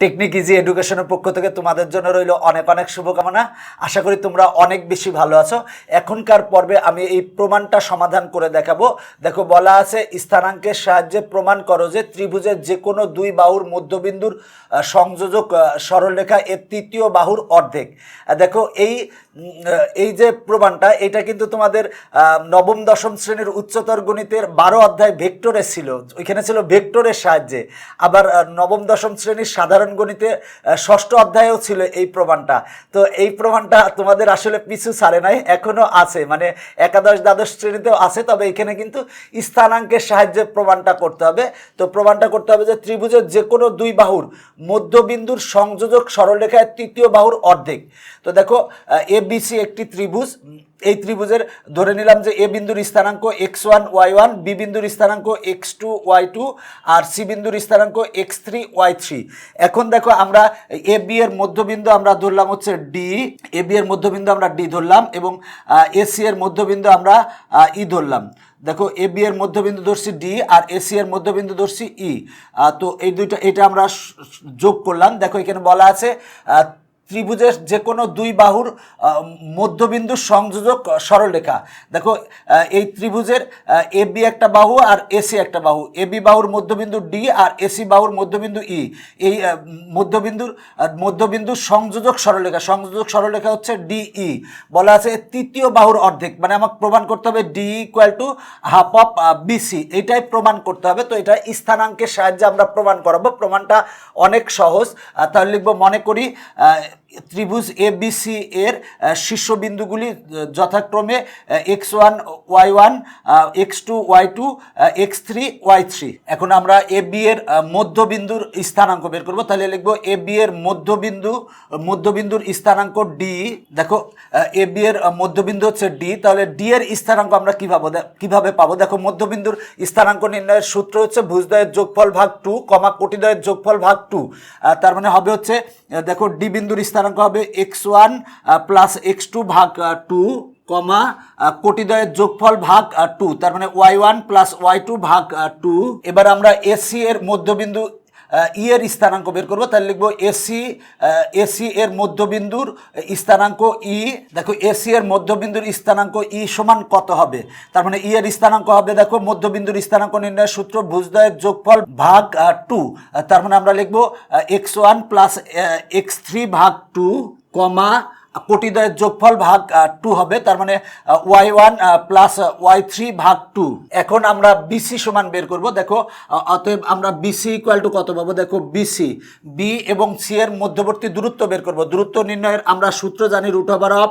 Technique easy এডুকেশনের পক্ষ থেকে তোমাদের জন্য রইল অনেক অনেক শুভকামনা। আশা করি তোমরা অনেক বেশি ভালো আছো। এখনকার পর্বে আমি এই প্রমাণটা সমাধান করে দেখাবো। দেখো, বলা আছে স্থানাঙ্কের সাহায্যে প্রমাণ করো যে ত্রিভুজের যে কোনো দুই বাহুর মধ্যবিন্দুর সংযোজক সরলরেখা এর তৃতীয় বাহুর অর্ধেক। দেখো, এই এই যে প্রমাণটা, এটা কিন্তু তোমাদের নবম, দশম শ্রেণির উচ্চতর গণিতের বারো অধ্যায় ভেক্টরে ছিল। ওইখানে ছিল ভেক্টরের সাহায্যে। আবার নবম, দশম শ্রেণির সাধারণ গণিতে ষষ্ঠ অধ্যায়েও ছিল এই প্রমাণটা। তো এই প্রমাণটা তোমাদের আসলে পিছু ছাড়ে নাই, এখনও আছে। মানে একাদশ, দ্বাদশ শ্রেণীতেও আছে, তবে এখানে কিন্তু স্থানাঙ্কের সাহায্যে প্রমাণটা করতে হবে। তো প্রমাণটা করতে হবে যে ত্রিভুজের যে কোনো দুই বাহুর মধ্যবিন্দুর সংযোজক সরলরেখায় তৃতীয় বাহুর অর্ধেক। তো দেখো এ বিসি একটি ত্রিভুজ। এই ত্রিভুজের ধরে নিলাম যে এ বিন্দুর স্থানাঙ্ক X one, Y one, B বিন্দুর স্থানাঙ্ক এক্স টু, ওয়াই টু, আর সি বিন্দুর স্থানাঙ্ক এক্স থ্রি, ওয়াই থ্রি। এখন দেখো আমরা এ বি এর মধ্যবিন্দু আমরা ধরলাম হচ্ছে ডি এ বি এর মধ্যবিন্দু আমরা ডি ধরলাম এবং এ সি এর মধ্যবিন্দু আমরা ই ধরলাম। দেখো এ বি এর মধ্যবিন্দু ধরছি ডি আর এসি এর মধ্যবিন্দু ধরছি ই তো এই দুইটা, এটা আমরা যোগ করলাম। দেখো এখানে বলা আছে ত্রিভুজের যে কোনো দুই বাহুর মধ্যবিন্দু সংযোজক সরলরেখা দেখো এই ত্রিভুজের এ বি একটা বাহু আর এসি একটা বাহু। এ বি বাহুর মধ্যবিন্দু ডি আর এসি বাহুর মধ্যবিন্দু ই। এই মধ্যবিন্দুর আহ, মধ্যবিন্দুর সংযোজক সরলরেখা সংযোজক সরলরেখা হচ্ছে ডিই বলা আছে তৃতীয় বাহুর অর্ধেক। মানে আমাকে প্রমাণ করতে হবে D equal to half of BC এইটাই প্রমাণ করতে হবে। তো এটা স্থানাঙ্কের সাহায্যে আমরা প্রমাণ করাবো। প্রমাণটা অনেক সহজ। তাহলে লিখব মনে করি ত্রিভুজ এ বিসি এর আহ, শীর্ষবিন্দুগুলি যথাক্রমে X one Y one X two Y two X three Y three এখন আমরা এ বি এর মধ্যবিন্দুর স্থানাঙ্ক বের করব। তাহলে লিখব এ বি এর মধ্যবিন্দু মধ্যবিন্দুর স্থানাঙ্ক ডি দেখো এ বি এর মধ্যবিন্দু হচ্ছে ডি তাহলে ডি এর স্থানাঙ্ক আমরা কীভাবে কীভাবে পাবো? দেখো মধ্যবিন্দুর স্থানাঙ্ক নির্ণয়ের সূত্র হচ্ছে ভুজদয়ের যোগফল ভাগ টু কমা কোটিদয়ের যোগফল ভাগ টু তার মানে হবে হচ্ছে দেখো ডি বিন্দুর স্থানাঙ্ক হবে X one plus X two ভাগ টু কমা আহ, কোটিদয়ের যোগফল ভাগ টু তার মানে Y one plus Y two ভাগ টু এবার আমরা এসি এর মধ্যবিন্দু ই এর স্থানাঙ্ক বের করব, তাহলে লিখব এসি এসি এর মধ্যবিন্দুর স্থানাঙ্ক ই, দেখো এসি এর মধ্যবিন্দুর স্থানাঙ্ক ই সমান কত হবে? তার মানে ই এর স্থানাঙ্ক হবে, দেখো মধ্যবিন্দুর স্থানাঙ্ক নির্ণয়ের সূত্র ভুজদয়ের যোগফল ভাগ টু। তার মানে আমরা লিখব X one plus X three ভাগ টু, কমা কোটিদয়ের যোগফল ভাগ টু হবে, তার মানে Y one plus Y three ভাগ টু এখন আমরা বিসি সমান বের করব, দেখো অতএব আমরা বিসি ইকুয়াল টু কত পাবো? দেখো বিসি বি এবং সি এর মধ্যবর্তী দূরত্ব বের করব। দূরত্ব নির্ণয়ের আমরা সূত্র জানি রুট ওভার অফ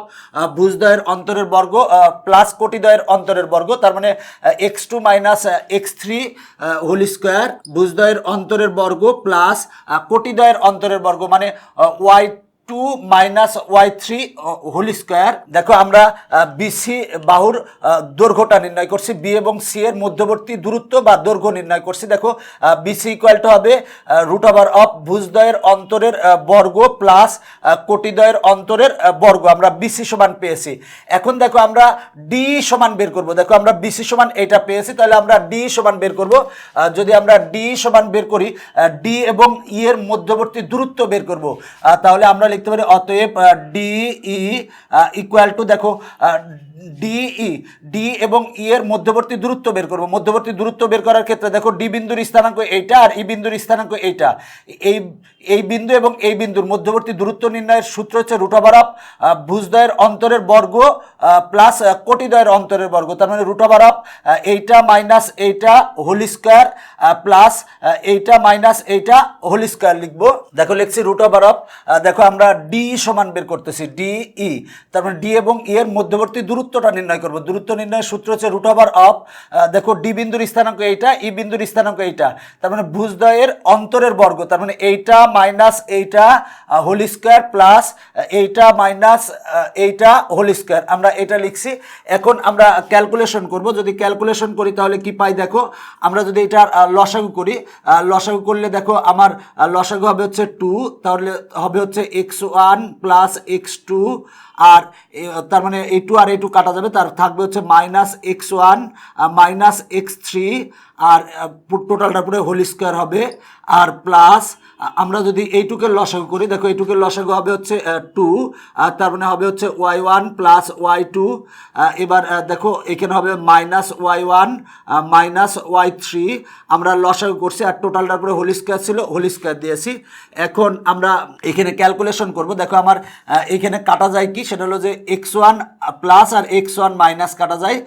ভুজদয়ের অন্তরের বর্গ প্লাস কোটিদয়ের অন্তরের বর্গ, তার মানে X two minus X three whole square ভুজদয়ের অন্তরের বর্গ প্লাস কোটিদয়ের অন্তরের বর্গ মানে Y two minus Y three whole square দেখো আমরা বিসি বাহুর আহ, দৈর্ঘ্যটা নির্ণয় করছি। বি এবং সি এর মধ্যবর্তী দূরত্ব বা দৈর্ঘ্য নির্ণয় করছি। দেখো বিসি ইকুয়াল টু হবে রুট ওভার অফ ভুজদয়ের অন্তরের বর্গ প্লাস কোটিদয়ের অন্তরের বর্গ। আমরা বিসি সমান পেয়েছি। এখন দেখো আমরা ডি সমান বের করব। দেখো আমরা বিসি সমান এটা পেয়েছি তাহলে আমরা ডি সমান বের করব। যদি আমরা ডি সমান বের করি ডি এবং ই এর মধ্যবর্তী দূরত্ব বের করব তাহলে আমরা লিখতে পারি, অতএব ডি ই ইকুয়াল টু দেখো ডিই ডি এবং ই এর মধ্যবর্তী দূরত্ব বের করব। মধ্যবর্তী দূরত্ব বের করার ক্ষেত্রে দেখো, ডি বিন্দুর স্থানাঙ্ক এইটা আর ই বিন্দুর স্থানাঙ্ক এইটা। এই এই বিন্দু এবং এই বিন্দুর মধ্যবর্তী দূরত্ব নির্ণয়ের সূত্র হচ্ছে রুট ওভার অফ ভুজদয়ের অন্তরের বর্গ প্লাস কোটিদয়ের অন্তরের বর্গ। তার মানে রুট ওভার অফ এইটা মাইনাস এইটা হোল স্কোয়ার প্লাস এইটা মাইনাস এইটা হোল স্কোয়ার লিখব। দেখো, লিখছি রুট ওভার অফ দেখো, আমরা ডি সমান বের করতেছি ডি ই তার মানে ডি এবং ই এর মধ্যবর্তী দূরত্বটা নির্ণয় করব। দূরত্ব নির্ণয়ের সূত্র হচ্ছে রুট ওভার অফ দেখো ডি বিন্দুর স্থানাঙ্ক এইটা ই বিন্দুর স্থানাঙ্ক এইটা। তার মানে ভুজদয়ের অন্তরের বর্গ, তার মানে এইটা মাইনাস এইটা হোল স্কোয়ার প্লাস এইটা মাইনাস এইটা হোল স্কোয়ার আমরা এটা লিখছি। এখন আমরা ক্যালকুলেশন করব। যদি ক্যালকুলেশন করি তাহলে কি পাই দেখো? আমরা যদি এটা লসাগু করি লসাগু করলে দেখো আমার লসাগু হবে হচ্ছে টু তাহলে হবে হচ্ছে ওয়ান প্লাস এক্স টু আর তার মানে এই টু আর এই টু কাটা যাবে। তার থাকবে হচ্ছে minus X one minus X three আর টোটালটার পরে হোল স্কোয়ার হবে। আর প্লাস আমরা যদি এইটুকে লসাগু করি, দেখো এইটুকে লসাগু হবে হচ্ছে টু আর তার মানে হবে হচ্ছে Y one plus Y two এবার দেখো এখানে হবে minus Y one minus Y three আমরা লসাগু করছি। আর টোটালটার পরে হোল স্কোয়ার ছিল হোল স্কোয়ার দিয়েছি। এখন আমরা এখানে ক্যালকুলেশন করব। দেখো আমার এখানে কাটা যায় কি? সেটা হলো যে এক্স ওয়ান প্লাস আর এক্স ওয়ান মাইনাস কাটা যায়।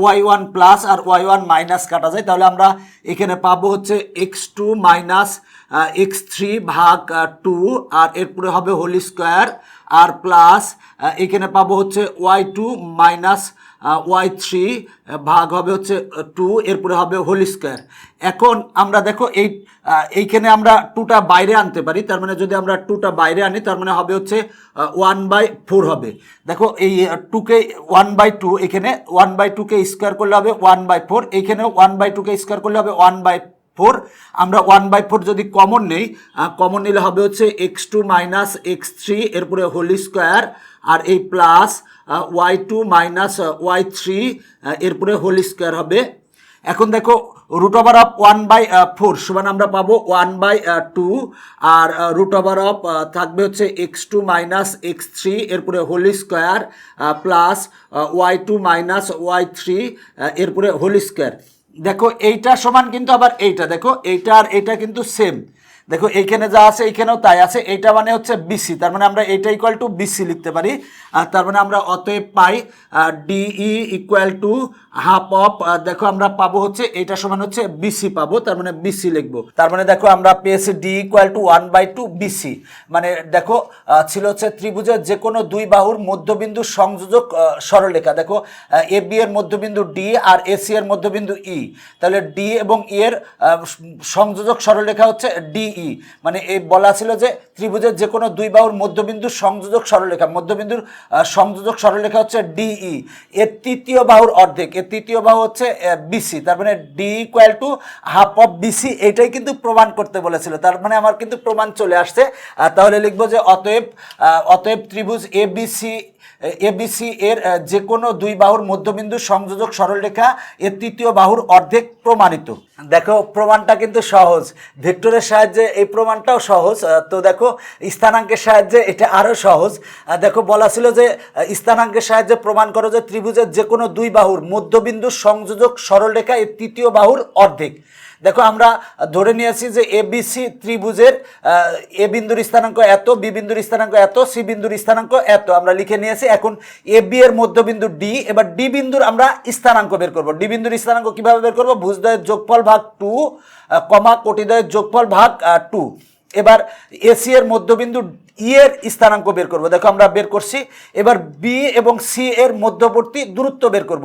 ওয়াই ওয়ান প্লাস আর ওয়াই ওয়ান মাইনাস কাটা যায়। তাহলে আমরা এখানে পাবো হচ্ছে x two minus x three ভাগ টু আর এরপরে হবে হোল স্কোয়ার আর প্লাস এখানে পাবো হচ্ছে y two minus y three ভাগ হবে হচ্ছে টু এরপরে হবে হোল স্কোয়ার এখন আমরা দেখো এই এইখানে আমরা টুটা বাইরে আনতে পারি, তার মানে যদি আমরা টুটা বাইরে আনি, তার মানে হবে হচ্ছে ওয়ান বাই ফোর হবে। দেখো এই টুকে ওয়ান বাই টু এখানে ওয়ান বাই টুকে স্কোয়ার করলে হবে ওয়ান বাই ফোর এইখানে ওয়ান বাই টুকে স্কোয়ার করলে হবে ওয়ান বাই ফোর আমরা ওয়ান বাই ফোর যদি কমন নেই কমন নিলে হবে হচ্ছে x two minus x three এরপরে হোল স্কোয়ার আর এই plus y two minus y three এরপরে হোল স্কোয়ার হবে। এখন দেখো root over of one by four সমান আমরা পাবো ওয়ান বাই টু আর রুট ওভার অফ থাকবে হচ্ছে x two minus x three এরপরে whole square plus y two minus y three এরপরে হোল স্কোয়ার দেখো, এইটা সমান কিন্তু আবার এইটা। দেখো, এইটা আর এইটা কিন্তু সেম দেখো, এইখানে যা আছে, এইখানেও তাই আছে। এইটা মানে হচ্ছে বিসি তার মানে আমরা এইটা ইকুয়াল টু বিসি লিখতে পারি। আর তার মানে আমরা অতএব পাই DE equal to half of দেখো, আমরা পাবো হচ্ছে এইটা সমান হচ্ছে বিসি পাবো, তার মানে বিসি লিখব। তার মানে দেখো, আমরা পেয়েছি D equal to one by two BC মানে দেখো ছিল হচ্ছে ত্রিভুজের যে কোনো দুই বাহুর মধ্যবিন্দু সংযোজক সরলরেখা। দেখো এ বি এর মধ্যবিন্দু ডি আর এসি এর মধ্যবিন্দু ই তাহলে ডি এবং ই এর সংযোজক সরলরেখা হচ্ছে ডিই মানে এই বলা ছিল যে ত্রিভুজের যে কোনো দুই বাহুর মধ্যবিন্দু সংযোজক সরলরেখা, মধ্যবিন্দুর সংযোজক সরলরেখা হচ্ছে ডিই এর তৃতীয় বাহুর অর্ধেক, এর তৃতীয় বাহু হচ্ছে বিসি, তার মানে D equal to half of BC এটাই কিন্তু প্রমাণ করতে বলেছিল, তার মানে আমার কিন্তু প্রমাণ চলে আসছে তাহলে লিখব যে অতএব অতএব ত্রিভুজ এ, বিসি এবিসি এর যে কোনো দুই বাহুর মধ্যবিন্দু সংযোজক সরলরেখা, এর তৃতীয় বাহুর অর্ধেক প্রমাণিত। দেখো, প্রমাণটা কিন্তু সহজ। ভেক্টরের সাহায্যে এই প্রমাণটাও সহজ। তো দেখো, স্থানাঙ্কের সাহায্যে এটা আরও সহজ। দেখো, বলা ছিল যে স্থানাঙ্কের সাহায্যে প্রমাণ করো যে ত্রিভুজের যে কোনো দুই বাহুর মধ্যবিন্দু সংযোজক সরলরেখা, এর তৃতীয় বাহুর অর্ধেক। দেখো, আমরা ধরে নিয়েছি যে এ বিসি ত্রিভুজের এ বিন্দুর স্থানাঙ্ক এত বি বিন্দুর স্থানাঙ্ক এত সি বিন্দুর স্থানাঙ্ক এত। আমরা লিখে নিয়েছি, এখন এ বি এর মধ্যবিন্দু ডি এবার ডি বিন্দুর আমরা স্থানাঙ্ক বের করব। ডি বিন্দুর স্থানাঙ্ক কীভাবে বের করব? ভুজদয়ের যোগফল ভাগ টু কমা কোটিদয়ের যোগফল ভাগ টু এবার এসি এর মধ্যবিন্দু ই এর স্থানাঙ্ক বের করব। দেখো আমরা বের করছি। এবার বি এবং সি এর মধ্যবর্তী দূরত্ব বের করব।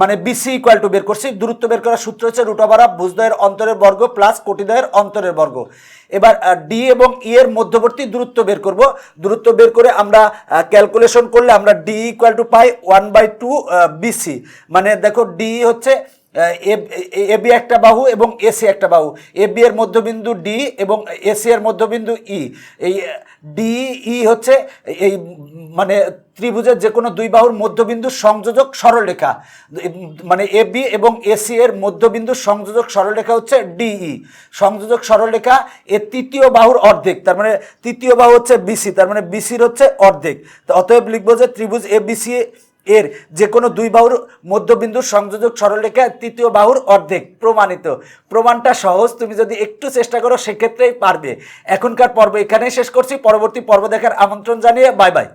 মানে বিসি ইকুয়াল টু বের করছি। দূরত্ব বের করার সূত্র হচ্ছে রুট ওভার ভুজদয়ের অন্তরের বর্গ প্লাস কোটিদয়ের অন্তরের বর্গ। এবার ডি এবং ই এর মধ্যবর্তী দূরত্ব বের করব। দূরত্ব বের করে আমরা ক্যালকুলেশন করলে আমরা ডি ইকুয়াল টু পাই ওয়ান বাই টু বিসি মানে দেখো ডি হচ্ছে এ বি একটা বাহু এবং এসি একটা বাহু। এ, বি এর মধ্যবিন্দু ডি এবং এসি এর মধ্যবিন্দু ই। এই ডি, ই হচ্ছে এই মানে ত্রিভুজের যে কোনো দুই বাহুর মধ্যবিন্দু সংযোজক সরলরেখা। মানে এ, বি এবং এসি এর মধ্যবিন্দু সংযোজক সরলরেখা হচ্ছে ডিই সংযোজক সরলরেখা এর তৃতীয় বাহুর অর্ধেক, তার মানে তৃতীয় বাহু হচ্ছে বিসি তার মানে বিসির হচ্ছে অর্ধেক। অতএব লিখব যে ত্রিভুজ এ বিসি এর যে কোনো দুই বাহুর মধ্যবিন্দুর সংযোজক সরলরেখা তৃতীয় বাহুর অর্ধেক প্রমাণিত। প্রমাণটা সহজ, তুমি যদি একটু চেষ্টা করো সেক্ষেত্রেই পারবে। এখনকার পর্ব এখানেই শেষ করছি, পরবর্তী পর্ব দেখার আমন্ত্রণ জানিয়ে বাই বাই